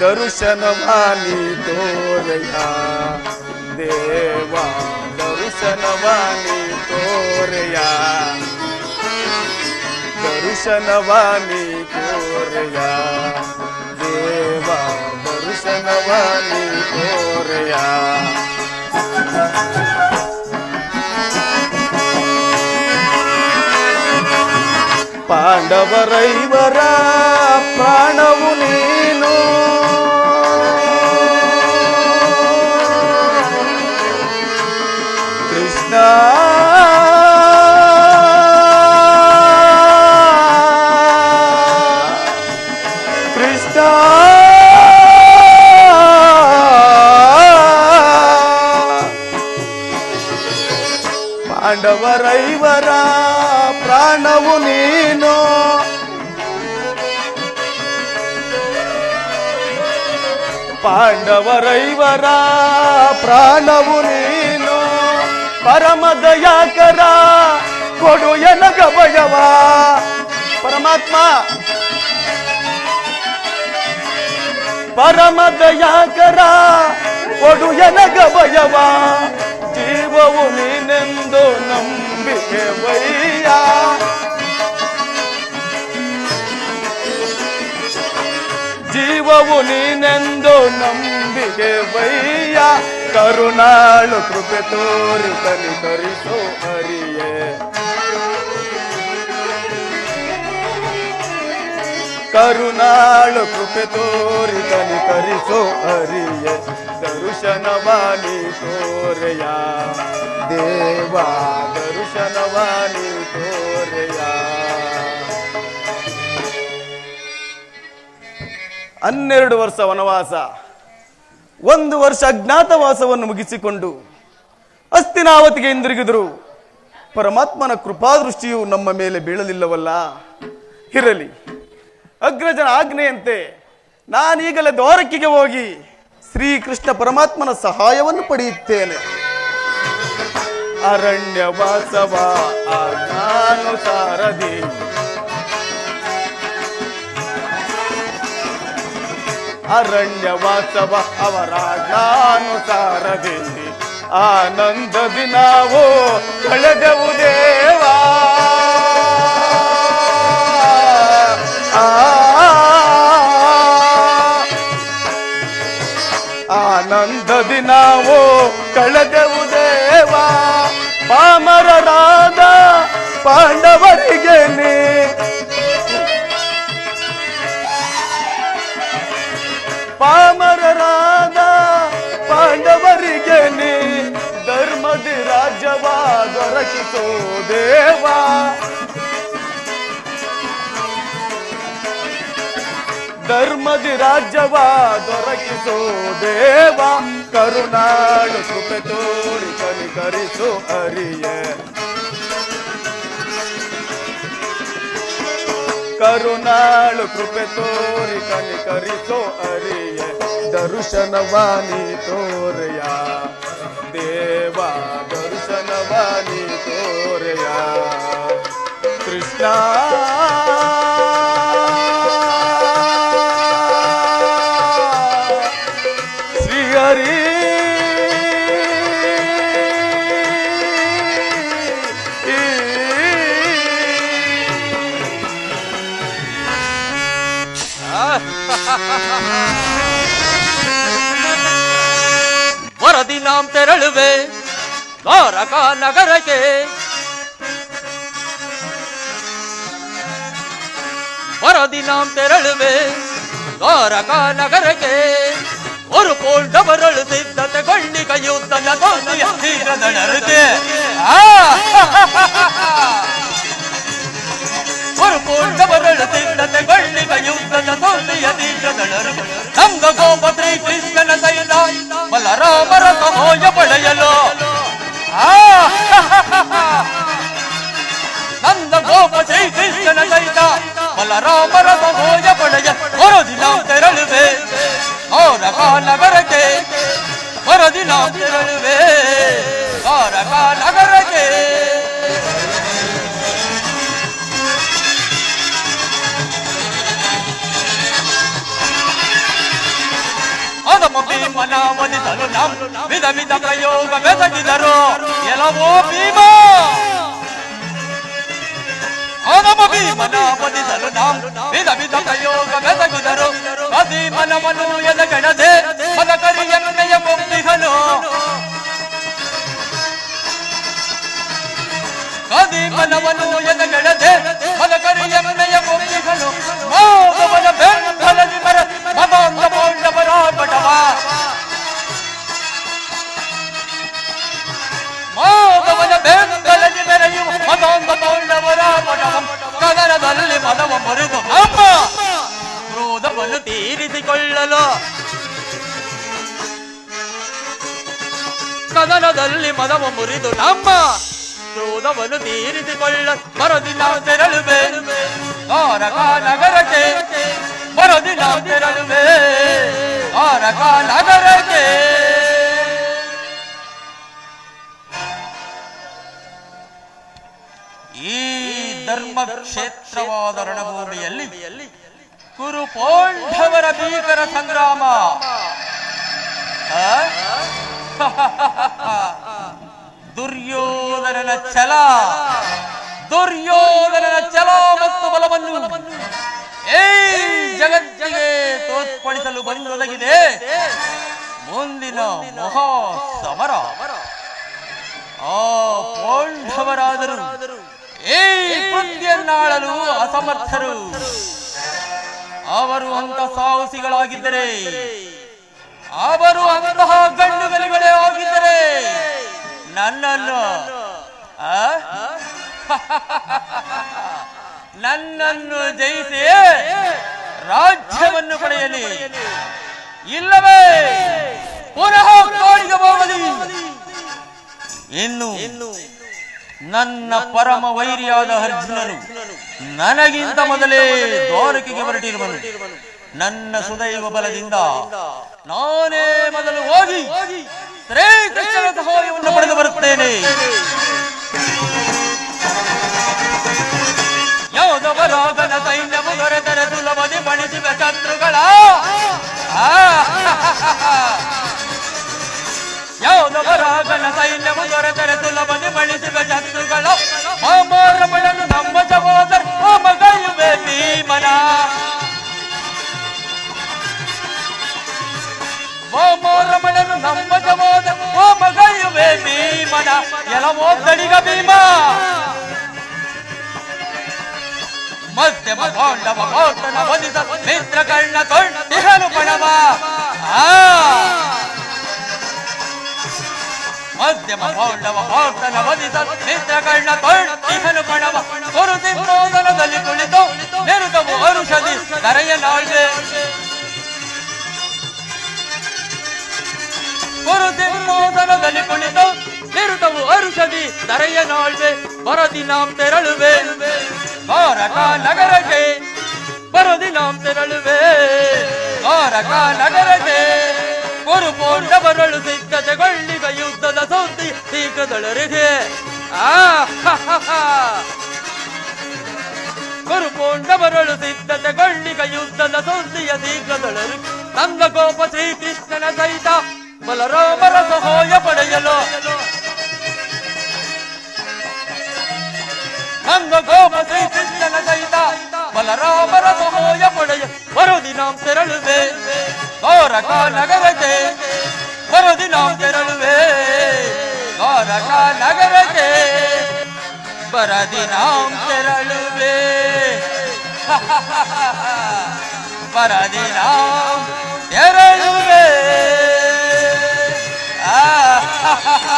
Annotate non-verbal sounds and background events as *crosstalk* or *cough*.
દર્શન વાલી તોરયા દેવા દર્શન વાલી તોરયા દર્શન વાલી તોરયા દેવા દર્શન વાલી તોરયા పాండవరైవరా ప్రాణవు నేను. ಪಾಂಡವರೈವರ ಪ್ರಾಣವು ನೀನು ಪಾಂಡವರೈವರ ಪ್ರಾಣವು ನೀನು ಪರಮ ದಯಾಕರ ಕೊಡು ಎನಗ ಭಯವ ಪರಮಾತ್ಮ ಪರಮ ದಯಾಕರ ಕೊಡು ಎನಗ ಭಯವ ಜೀವವು ನೀನೆಂದು ನಂಬಿಕೆ ವಯ್ಯ ಜೀವವು ನೀನೆಂದು ನಂಬಿಕೆ ವೈಯ ಕರುಣಾಳು ಕೃಪೆ ತೋರಿ ಕನಿಕರಿಸೋ ಹರಿಯೇ ಕರುಣಾಳು ಕೃಪೆ ತೋರಿ ಕನಿಕರಿಸೋ ಹರಿಯೇ ದರುಶನವಾಣಿ ತೋರೆಯ. ದೇವ ದರುಶನವಾಣಿ ತೋರೆಯ. ಹನ್ನೆರಡು ವರ್ಷ ವನವಾಸ. ಒಂದು ವರ್ಷ ಅಜ್ಞಾತವಾಸವನ್ನು ಮುಗಿಸಿಕೊಂಡು ಅಸ್ತಿನಾವತಿಗೆ ಹಿಂದಿರುಗಿದರು. ಪರಮಾತ್ಮನ ಕೃಪಾದೃಷ್ಟಿಯು ನಮ್ಮ ಮೇಲೆ ಬೀಳಲಿಲ್ಲವಲ್ಲ. ಇರಲಿ, ಅಗ್ರಜನ ಆಜ್ಞೆಯಂತೆ ನಾನೀಗಲೇ ದ್ವಾರಕ್ಕೆ ಹೋಗಿ ಶ್ರೀಕೃಷ್ಣ ಪರಮಾತ್ಮನ ಸಹಾಯವನ್ನು ಪಡೆಯುತ್ತೇನೆ. ಅರಣ್ಯ ವಾಸವ ಆಜ್ಞಾನುಸಾರದಿ ಅವರ ಅವರಾಜ್ಞಾನುಸಾರದಿ ಆನಂದ ನಾವು ಕಳೆದೆವು ನಾವು ಕಳೆದೆವು ದೇವ ಪಾಮರರಾದ ಪಾಂಡವರಿಗೆ ನೀ. ಪಾಮರರಾದ ಪಾಂಡವರಿಗೆ ನೀ. ಧರ್ಮದಿ ರಾಜ್ಯವ ದೊರಕಿತು ದೇವ. ಧರ್ಮದಿ ರಾಜ್ಯವ ದೊರಕಿಸೋ ದೇವ, ಕರುಣಾಳು ಕೃಪೆ ತೋರಿ ಕನಿಕರಿಸೋ ಹರಿಯೇ. ಕರುಣಾಳು ಕೃಪೆ ತೋರಿ ಕನಿಕರಿಸೋ ಅರಿಯ ದರ್ಶನವಾನಿ ತೋರೆಯ, ದೇವ ದರ್ಶನವಾನಿ ತೋರೆಯ. ಕೃಷ್ಣ वे द्वारका नगर के। वरदी नाम तेरल वे द्वारका नगर के। और कोल डबरल सिद्धत गंडी का युद्ध लगा दिया थी रदनर के। और पोल डबरल सिद्धत गंडी का ಬಲರಾಮರ ಸಹೋಯ ಪಡೆಯ ಹೊರದಿನ ತೆರಳುವೆ ಔರಕ ನಗರಕ್ಕೆ ಹೊರದಿನ ತೆರಳುವೆ ಔರಕ ನಗರಕ್ಕೆ ಭೀಮನ ಒಲಿಸಲು ನಮ್ ವಿಧ ವಿಧ ಪ್ರಯೋಗ ಬೆಸಗಿದರು ಎಲ್ಲವೋ ಭೀಮ ಆನಮ ಭೀಮನ ಒಲಿಸಲು ನಮ್ ವಿಧ ವಿಧ ಪ್ರಯೋಗ ಬೆಸಗಿದರು ಅದಿ ಮನವನ್ನು ಎದಗಡದೆ ಮದ ಕರಿಯನ್ನೆಯ ಒಪ್ಪಿಹನು ಅದಿ ಮನವನ್ನು ಎದಗಡದೆ ಮದ ಕರಿಯನ್ನೆಯ ಒಪ್ಪಿಹನು ಮೋಗವನ ಬೆಂಬಲದಿ ಮರ ಮದಾಂಧ ಪೌಂಡವರ ಪಟವ ಮೋಗವನ ಬೆಂಬಲದಿ ಮೆರೆಯುವ ಮದಾಂಧ ಪೌಂಡವರ ಪಟವ ಮದವ ಮರೆದು ನಮ್ಮ ಕ್ರೋಧವನ್ನು ತೀರಿಸಿಕೊಳ್ಳಲು. ಕದನದಲ್ಲಿ ಮದವ ಮುರಿದು ನಮ್ಮ ಕ್ರೋಧವನ್ನು ತೀರಿಸಿಕೊಳ್ಳ ಮರದಿನ ತೆರಳುವೆ. ದ್ವಾರಕ ನಗರಕ್ಕೆ ಮರದಿನ ತೆರಳುವೆ. ದ್ವಾರಕ ನಗರಕ್ಕೆ ಧರ್ಮ ಕ್ಷೇತ್ರವಾದ ರಣಭೂಮಿಯಲ್ಲಿ ಕುರು ಪಾಂಡವರ ಭೀಕರ ಸಂಗ್ರಾಮ? ದುರ್ಯೋಧನನ ಛಲ. ದುರ್ಯೋಧನನ ಛಲ ಮತ್ತು ಬಲವನ್ನು ಏ ಜಗತ್ತಿಗೆ ತೋರ್ಪಡಿಸಲು ಬಂದೊದಗಿದೆ. ಮುಂದಿನ ಮಹಾ ಸಮರ ಆ ಪೌಂಢವರಾದರು ಈ ಕೃತ್ಯನ್ನಾಳಲು ಅಸಮರ್ಥರು. ಅವರು ಅಂತ ಸಾಹಸಿಗಳಾಗಿದ್ದರೆ, ಅವರು ಅಂತಹ ಗಂಡುಗಲಿಗಳೇ ಆಗಿದ್ದರೆ, ನನ್ನನ್ನು? *laughs* ನನ್ನನ್ನು ಜಯಿಸಿ ರಾಜ್ಯವನ್ನು ಪಡೆಯಲಿ. ಇಲ್ಲವೇ, ಪುನಃ ಕಾಡಿಗೆ ಹೋಗಲಿ. ಇನ್ನು ನನ್ನ ಪರಮ ವೈರಿಯಾದ ಅರ್ಜುನನು, ನನಗಿಂತ ಮೊದಲೇ ದ್ವಾರಕೆಗೆ ಹೊರಟಿರುವನು ನನ್ನ ಸುದೈವ ಬಲದಿಂದ ನಾನೇ ಮೊದಲು ಹೋಗಿ ಸಹಾಯವನ್ನು ಪಡೆದು ಬರುತ್ತೇನೆ. ಯಾವುದವರಾಗನ ಸೈನ್ಯವು ದೊರೆತರೆ ಸುಲಭದಿ ಬಣಿಸಿದ ಶತ್ರುಗಳ? ಆ ಯಾವುದವರಾಗನ ಸೈನ್ಯವು ದೊರೆತರೆ ಸುಲಭದಿ ಬಣಿಸಿದ ಶತ್ರುಗಳ ಮಾಮರಮಣನು ನಮ್ಮ ಸಹೋದರ ಮಗಯುವೆ ಭೀಮನ ಮಾಮರಮಣನು ನಮ್ಮ ಸಹೋದರ ಮಗಯುವೆ ಭೀಮನ ಎಲವೋ ದಡಿಗ ಭೀಮ ಮಧ್ಯಮ ಪಾಂಡವ ಪೌತ್ರನ ವಧಿಸ ಮಿತ್ರ ಕರ್ಣ ತೊಟ್ಟಿಹನು ಪಣವ ಆ ಮಧ್ಯಮ ಪೌಂಡವ ಪೌತ್ರನ ವಧಿಸ ಮಿತ್ರ ಕರ್ಣ ತೊಟ್ಟಿಹನು ಪಣವ ಗುರು ಸಿಂಹಾಸನದಲ್ಲಿ ಕುಳಿತು ನಿರುತವು ಔಷಧಿ ಕರೆಯ ನಾಳ್ವೆ ಗುರು ಸಿಂಹಾಸನದಲ್ಲಿ ಕುಳಿತು ನಿರುತವು ಔಷಧಿ ಬರದಿ ನಾಂ ತೆರಳುವೆ. ದ್ವಾರಕ ನಗರಕ್ಕೆ ಬರದಿ ನಾಂ ತೆರಳುವೆ. ದ್ವಾರಕ ನಗರಕ್ಕೆ ಗುರು ಪೌಂಡವರಳು ಬರಳು ಯುದ್ಧದ தீக்கதளருகு குருபூண்டவரொழு சித்தன கொள்ளிகையுத்தன சொல்லிய தீக்கதளருக்கு தங்க கோப ஸ்ரீகிருஷ்ணன சைத. பலராமர சகோய படையலோ. தங்க கோப ஸ்ரீகிருஷ்ணன சைத. பலராமರ சகோய படைய. மறுதினம் திரளுவே கோரகா நகரதே மறுதினம் திரள ನಗರಕ್ಕೆ ಬರದಿ ಬರದಿನ ತೆರಳುವೆ. *laughs* ಬರದಿನ ತೆರಳುವೆ. ಆ *laughs*